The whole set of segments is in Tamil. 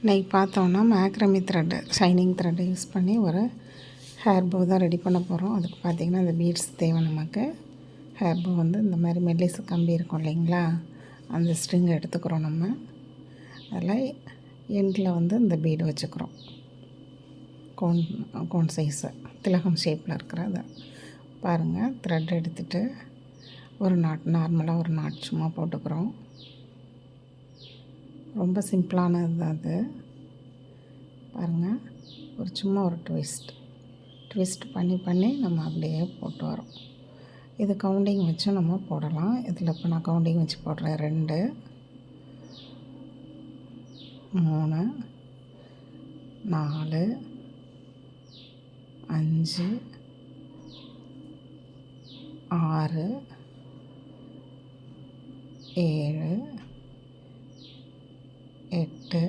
இன்னைக்கு பார்த்தோன்னா மேக்ரமி த்ரெட்டு ஷைனிங் த்ரெட்டை யூஸ் பண்ணி ஒரு ஹேர் போ தான் ரெடி பண்ண போகிறோம் அதுக்கு பார்த்திங்கன்னா இந்த பீட்ஸ் தேவை நமக்கு. ஹேர் போ வந்து இந்த மாதிரி மெல்லிசு கம்பி இருக்கும் இல்லைங்களா? அந்த ஸ்ட்ரிங் எடுத்துக்கிறோம் நம்ம. அதில் எண்டில் வந்து இந்த பீடு வச்சுக்கிறோம். கோன் கோன் சைஸு திலகம் ஷேப்பில் இருக்கிற அதை. பாருங்கள் த்ரெட் எடுத்துகிட்டு ஒரு நாட் நார்மலாக ஒரு நாட் சும்மா போட்டுக்கிறோம். ரொம்ப சிம்பிளானது தான் அது. பாருங்கள் ஒரு சும்மா ஒரு ட்விஸ்ட் ட்விஸ்ட் பண்ணி பண்ணி நம்ம அப்படியே போட்டு வரோம். இது கவுண்டிங் வச்சும் நம்ம போடலாம். இதில் இப்போ நான் கவுண்டிங் வச்சு போடுறேன். ரெண்டு மூணு நாலு அஞ்சு ஆறு ஏழு எட்டு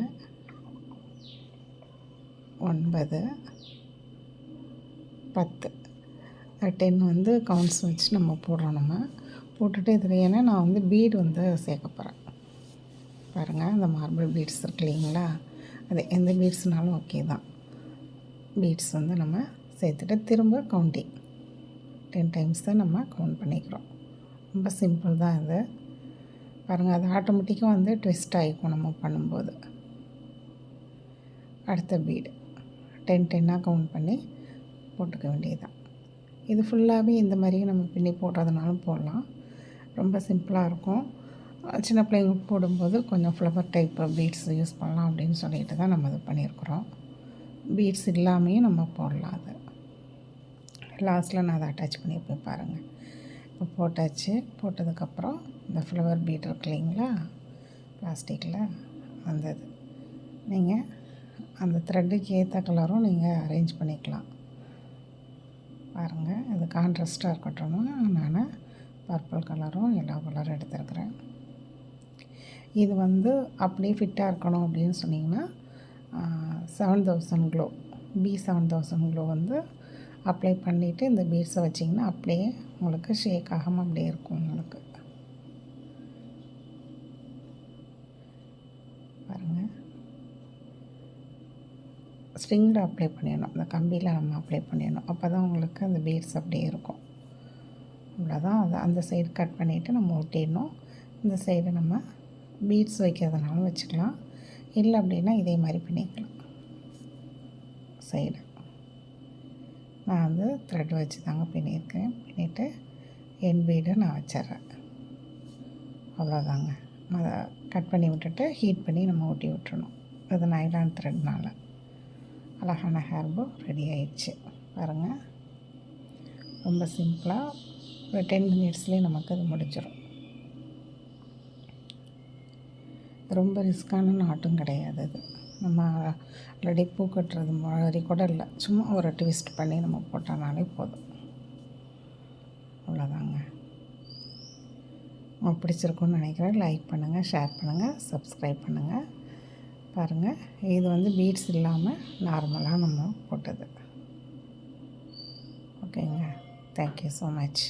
ஒன்பது பத்து. டென் வந்து கவுண்ட்ஸ் வச்சு நம்ம போடுறோம் நம்ம. போட்டுட்டு இதில் ஏன்னா நான் வந்து பீடு வந்து சேர்க்க போகிறேன் பாருங்கள் இந்த மார்பிள் பீட்ஸ் இருக்கு இல்லைங்களா? அது எந்த பீட்ஸ்னாலும் ஓகே தான். பீட்ஸ் வந்து நம்ம சேர்த்துட்டு திரும்ப கவுண்டிங் டென் டைம்ஸ் தான் நம்ம கவுண்ட் பண்ணிக்கிறோம். ரொம்ப சிம்பிள் தான் இது. பாருங்கள் அது ஆட்டோமேட்டிக்காக வந்து ட்விஸ்ட் ஆகிக்கும் நம்ம பண்ணும்போது. அடுத்த பீடு டென் டென்னாக கவுண்ட் பண்ணி போட்டுக்க வேண்டியதுதான். இது ஃபுல்லாகவே இந்த மாதிரியே நம்ம பின்னி போடுறதுனாலும் போடலாம். ரொம்ப சிம்பிளாக இருக்கும். சின்ன பிள்ளைங்க போடும்போது கொஞ்சம் ஃப்ளவர் டைப் பீட்ஸ் யூஸ் பண்ணலாம் அப்படின்னு சொல்லிட்டு தான் நம்ம இது பண்ணியிருக்கிறோம். பீட்ஸ் இல்லாமையும் நம்ம போடலாம் அது. லாஸ்ட்டில் நான் அதை அட்டாச் பண்ணியிருப்பேன் பாருங்கள் இப்போ போட்டாச்சு. போட்டதுக்கப்புறம் இந்த ஃப்ளவர் பீட் இருக்கு இல்லைங்களா? பிளாஸ்டிக்கில் அந்த இது. நீங்கள் அந்த த்ரெட்டுக்கு ஏற்ற கலரும் நீங்கள் அரேஞ்ச் பண்ணிக்கலாம். பாருங்கள் இது கான்ட்ராஸ்ட்டாக இருக்கட்டும்? நான் பர்பிள் கலரும் எல்லா கலரும் எடுத்துருக்குறேன். இது வந்து அப்படியே ஃபிட்டாக இருக்கணும் அப்படின்னு சொன்னிங்கன்னா seven thousand glue B seven thousand glue வந்து அப்ளை பண்ணிவிட்டு இந்த பீட்ஸை வச்சிங்கன்னா அப்படியே உங்களுக்கு ஷேக் ஆகாமல் அப்படியே இருக்கும் உங்களுக்கு. பாருங்கள் ஸ்ட்ரிங்கில் அப்ளை பண்ணிடணும். அந்த கம்பியில் நம்ம அப்ளை பண்ணிடணும். அப்போ தான் உங்களுக்கு அந்த பீட்ஸ் அப்படியே இருக்கும். அவ்வளோதான் அதை அந்த சைடு கட் பண்ணிவிட்டு நம்ம ஒட்டிடணும். இந்த சைடு நம்ம பீட்ஸ் வைக்கிறதுனாலும் வச்சுக்கலாம். இல்லை அப்படின்னா இதே மாதிரி பண்ணிக்கலாம். சைடு நான் வந்து த்ரெட் வச்சு தாங்க பின்னியிருக்கேன் பின்னிட்டு என் பீடை நான் வச்சிட்றேன். அவ்வளோதாங்க கட் பண்ணி விட்டுட்டு ஹீட் பண்ணி நம்ம ஊட்டி விட்டுறணும். அது நைலான் த்ரெட்னால் அழகான ஹேர் போ ரெடி ஆயிடுச்சு. பாருங்கள் ரொம்ப சிம்பிளாக ஒரு டென் மினிட்ஸ்லேயே நமக்கு அது முடிஞ்சிடும் ரொம்ப ரிஸ்க்கான நாட்டும் கிடையாது அது நம்ம ஆல்ரெடி பூ கட்டுறது மாதிரி கூட இல்லை. சும்மா ஒரு ட்விஸ்ட் பண்ணி நம்ம போட்டோம்னாலே போதும். அவ்வளோதாங்க பிடிச்சிருக்குன்னு நினைக்கிறேன். லைக் பண்ணுங்கள் ஷேர் பண்ணுங்கள் சப்ஸ்கிரைப் பண்ணுங்கள் பாருங்கள் இது வந்து பீட்ஸ் இல்லாமல் நார்மலாக நம்ம போட்டது. ஓகேங்க தேங்க்யூ ஸோ மச்